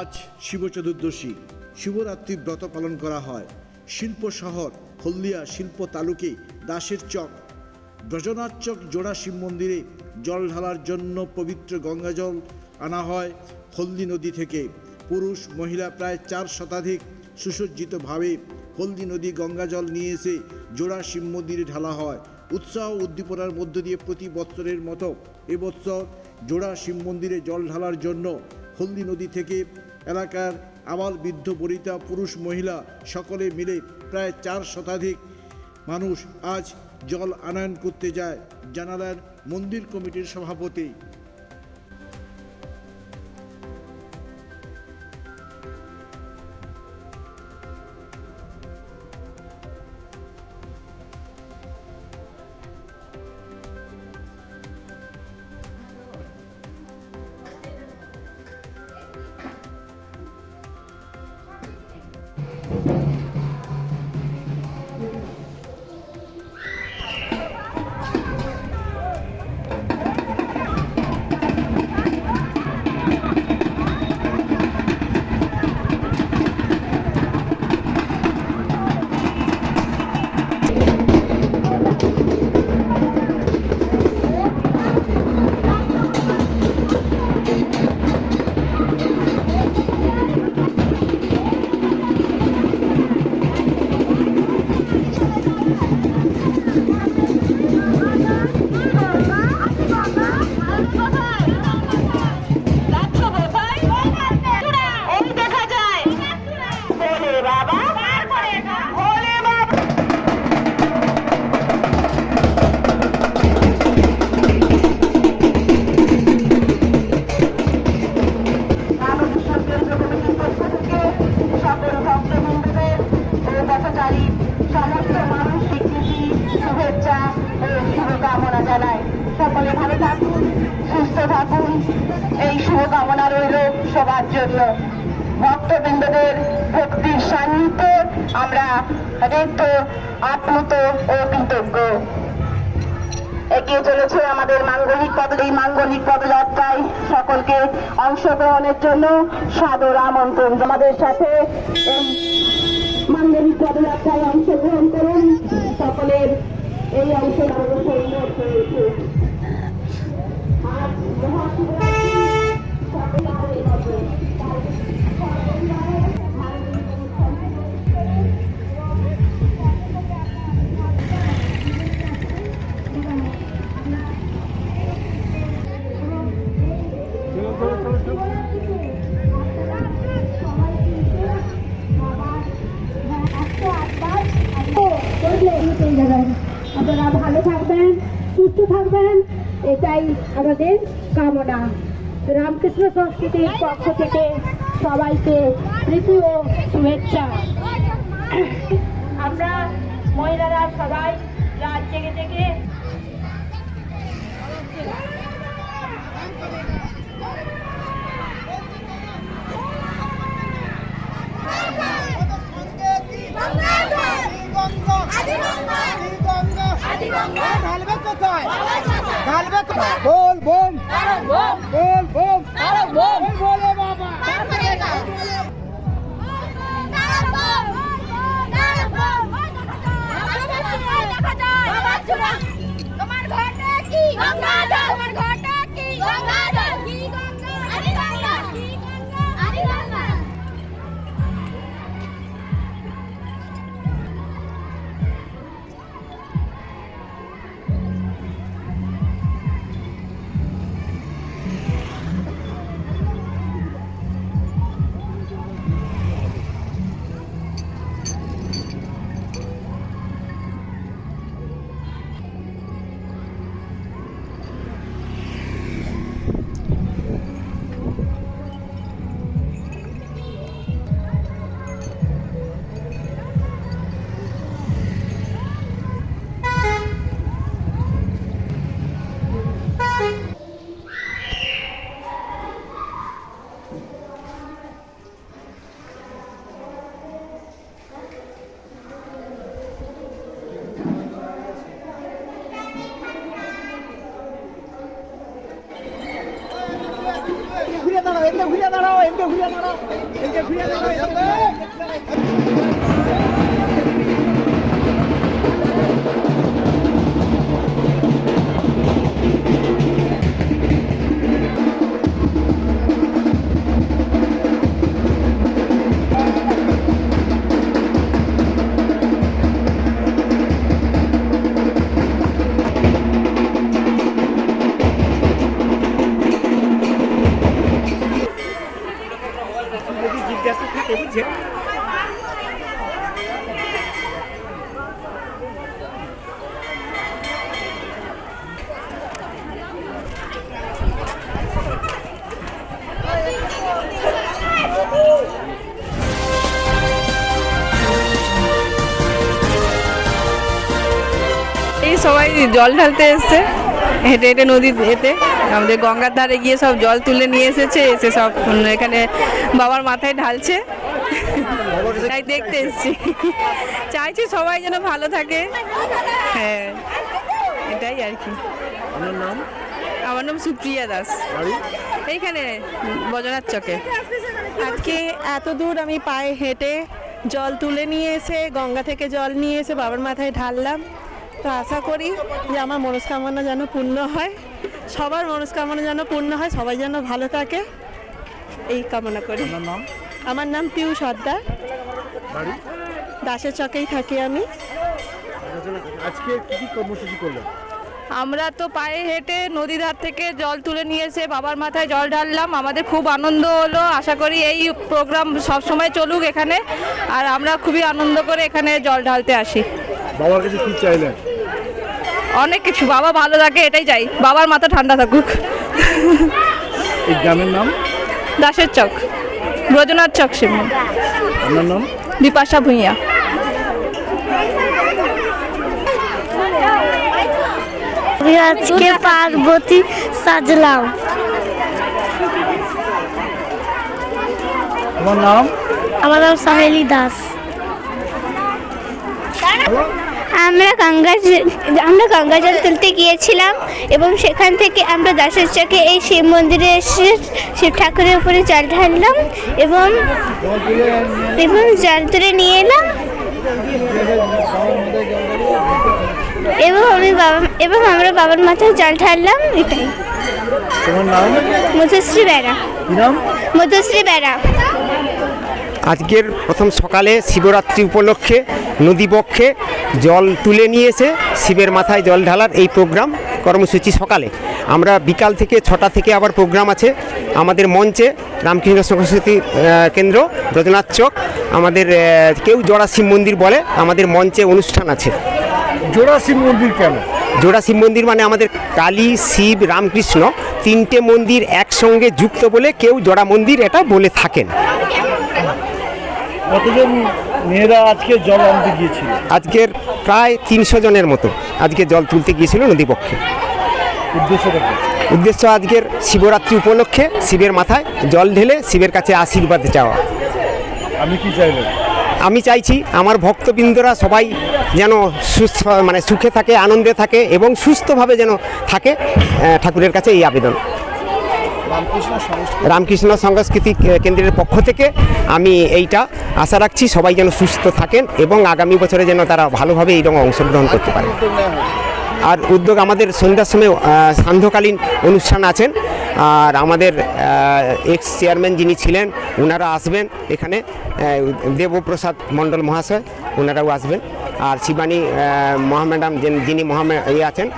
আজ শিব চতুর্দশী। শিবরাত্রির ব্রত পালন করা হয়। শিল্প শহর, হলদিয়া শিল্প তালুকে দাসের চক। ব্রজনাথ চক জোড়া শিব মন্দিরে জল ঢালার জন্য পবিত্র গঙ্গাজল আনা হয় হলদি নদী থেকে। পুরুষ, মহিলা প্রায় চার শতাধিক সুসজ্জিতভাবে হলদি নদী গঙ্গাজল নিয়ে এসে জোড়া শিব মন্দিরে ঢালা হয়। উৎসাহ উদ্দীপনার মধ্য দিয়ে প্রতি বৎসরের মতো এবছর জোড়া শিব মন্দিরে জল ঢালার জন্য হলদি নদী থেকে এলাকার আবাল বৃদ্ধ বনিতা পুরুষ মহিলা সকলে মিলে প্রায় চার শতাধিক মানুষ আজ জল আনয়ন করতে যায়। জানালেন মন্দির কমিটির সভাপতি। শুভকামনা রইল সবার জন্য। ভক্তবৃন্দদের ভক্তির সান্নিধ্য আমরা ঋদ্ধ আপ্লুত ও কৃতজ্ঞ। এগিয়ে চলেছে আমাদের মাঙ্গলিক পদ, এই মাঙ্গলিক পদযাত্রায় সকলকে অংশগ্রহণের জন্য সাদর আমন্ত্রণ। আমাদের সাথে মাঙ্গলিক পদযাত্রায় অংশগ্রহণ করুন সকলের। এই অংশগ্রহণ হয়েছে আপনারা ভালো থাকবেন, সুস্থ থাকবেন, এটাই আমাদের কামনা। রামকৃষ্ণ সংস্কৃতির পক্ষ থেকে সবাইকে প্রীতি ও শুভেচ্ছা। আমরা মহিলারা সবাই রাত জেগে জেগে Yeah. এই সবাই জল ঢালতে এসছে। হেঁটে হেঁটে নদীর এতে আমাদের গঙ্গার ধারে গিয়ে সব জল তুলে নিয়ে এসেছে। এসে সব এখানে বাবার মাথায় ঢালছে। তাই দেখতে এসছি। চাইছি সবাই যেন ভালো থাকে। হ্যাঁ এটাই আর কি। আমার নাম সুপ্রিয়া দাস। এইখানে বজনার চকে। আজকে এত দূর আমি পায়ে হেঁটে জল তুলে নিয়ে এসে গঙ্গা থেকে জল নিয়ে এসে বাবার মাথায় ঢাললাম। তো আশা করি যে আমার মনস্কামনা যেন পূর্ণ হয়। সবার মনস্কামনা যেন পূর্ণ হয় সবাই যেন ভালো থাকে। এই কামনা করি। আমার নাম পিউ সর্দার। দাসের চকেই থাকি আমি। আজকে কি কি কর্মসূচি করলেন আমরা তো পায়ে হেঁটে নদী ধার থেকে জল তুলে নিয়ে এসে বাবার মাথায় জল ঢাললাম। আমাদের খুব আনন্দ হলো। আশা করি এই প্রোগ্রাম সব সময় চলুক এখানে। আর আমরা খুবই আনন্দ করে এখানে জল ঢালতে আসি। বাবার কাছে কি চাইলেন? অনেক কিছু। বাবা ভালো থাকে এটাই চাই। বাবার মাথা ঠান্ডা থাকুক। এই গ্রামের নাম? দাসের চক। ব্রজনাথ চক শিব আপনার নাম? বিপাশা ভূঁইয়া। আমি আজকে পার্বতী সাজলাম। তোমার নাম? আমার নাম সাহেলি দাস। আমরা গঙ্গা আমরা গঙ্গা জল তুলতে গিয়েছিলাম এবং সেখান থেকে আমরা দাসের চকে এই শিব মন্দিরে এসে শিব ঠাকুরের উপরে জল ঢাললাম এবং এবং জল তুলে নিয়ে এলাম। এবং আমি বাবা এবং আমরা বাবার মাথায় জল ঢাললাম। এটাই তোমার নাম? মধুশ্রী বেড়া। মধুশ্রী বেড়া। আজকের প্রথম সকালে শিবরাত্রি উপলক্ষে নদীবক্ষে জল তুলে নিয়ে এসে শিবের মাথায় জল ঢালার এই প্রোগ্রাম কর্মসূচি সকালে। আমরা বিকাল থেকে ছটা থেকে আবার প্রোগ্রাম আছে। আমাদের মঞ্চে রামকৃষ্ণ সংস্কৃতি কেন্দ্র ব্রজনাথ চক আমাদের কেউ জোড়া শিব মন্দির বলে আমাদের মঞ্চে অনুষ্ঠান আছে। জোড়া শিব মন্দির কেন? জোড়া শিব মন্দির মানে আমাদের কালী শিব রামকৃষ্ণ তিনটে মন্দির একসঙ্গে যুক্ত বলে কেউ জোড়া মন্দির এটা বলে থাকেন। কতজন মেয়েরা আজকে জল আনতে গিয়েছিল? আজকের প্রায় তিনশো জনের মতো আজকে জল তুলতে গিয়েছিল নদীপক্ষে। উদ্দেশ্যটা উদ্দেশ্য আজকের শিবরাত্রি উপলক্ষে শিবের মাথায় জল ঢেলে শিবের কাছে আশীর্বাদ চাওয়া। আমি কি চাইলেন আমি চাইছি আমার ভক্তবৃন্দরা সবাই যেন সুস্থ মানে সুখে থাকে আনন্দে থাকে এবং সুস্থভাবে যেন থাকে ঠাকুরের কাছে এই আবেদন। রামকৃষ্ণ সংস্কৃতি কেন্দ্রের পক্ষ থেকে আমি এইটা আশা রাখছি সবাই যেন সুস্থ থাকেন এবং আগামী বছরে যেন তারা ভালোভাবে এই রঙে অংশগ্রহণ করতে পারে। আর উদ্যোগ আমাদের সন্ধ্যার সময় সান্ধ্যকালীন অনুষ্ঠান আছেন। আর আমাদের এক্স চেয়ারম্যান যিনি ছিলেন ওনারা আসবেন এখানে। দেবপ্রসাদ মণ্ডল মহাশয় ওনারাও আসবেন। আর শিবানী মহাম্যাডাম যিনি মহামে ইয়ে আছেন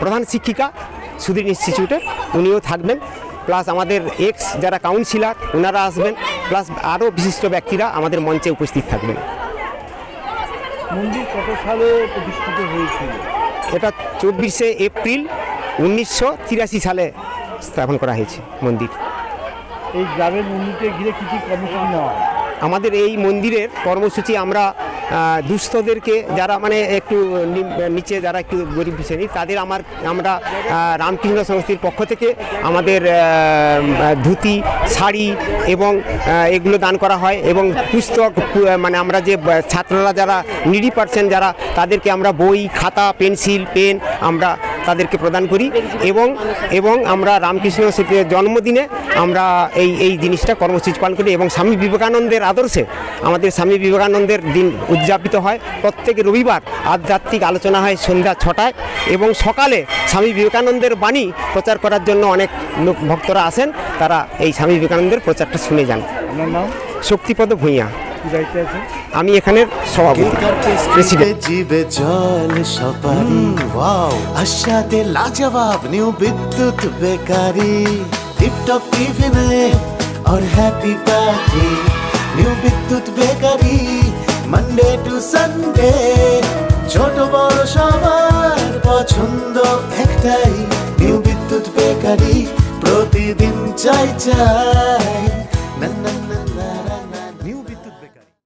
প্রধান শিক্ষিকা সুধীর ইনস্টিটিউটে উনিও থাকবেন। প্লাস আমাদের এক্স যারা কাউন্সিলার ওনারা আসবেন। প্লাস আরও বিশিষ্ট ব্যক্তিরা আমাদের মঞ্চে উপস্থিত থাকবেন। মন্দির কত সালে প্রতিষ্ঠিত হয়েছিল? এটা চব্বিশে এপ্রিল উনিশশো তিরাশি সালে স্থাপন করা হয়েছে মন্দির। এই গ্রামের মন্দিরকে ঘিরে কি কি কর্মসূচি নেওয়া আমাদের এই মন্দিরের কর্মসূচি আমরা দুস্থদেরকে যারা মানে একটু নিচে যারা একটু গরিব শ্রেণি, তাদের আমার আমরা রামকৃষ্ণ সংস্থির পক্ষ থেকে আমাদের ধুতি, শাড়ি এবং এগুলো দান করা হয় এবং পুস্তক মানে আমরা যে ছাত্ররা যারা নিডি পার্সেন্ট যারা, তাদেরকে আমরা বই, খাতা, পেন্সিল, পেন আমরা তাদেরকে প্রদান করি এবং এবং আমরা রামকৃষ্ণ সেতুর জন্মদিনে আমরা এই এই জিনিসটা কর্মসূচি পালন করি এবং স্বামী বিবেকানন্দের আদর্শে আমাদের স্বামী বিবেকানন্দের দিন উদযাপিত হয়। প্রত্যেক রবিবার আধ্যাত্মিক আলোচনা হয় সন্ধ্যা ছটায় এবং সকালে স্বামী বিবেকানন্দের বাণী প্রচার করার জন্য অনেক লোক ভক্তরা আসেন। তারা এই স্বামী বিবেকানন্দের প্রচারটা শুনে যান। শক্তিপদ ভূঁইয়া। আমি এখানের সভাপতি প্রেসিডেন্ট জিবে জল সপারি ওয়াও আশাতে লাজবাব নিউ বিদ্যুৎ বেকারি টিপটপ টিফিনে और happy party new Bidyut bakery Monday to Sunday ছোট বড় সবার পছন্দ একটাই নিউ বিদ্যুৎ বেকারি প্রতিদিন চাই চাই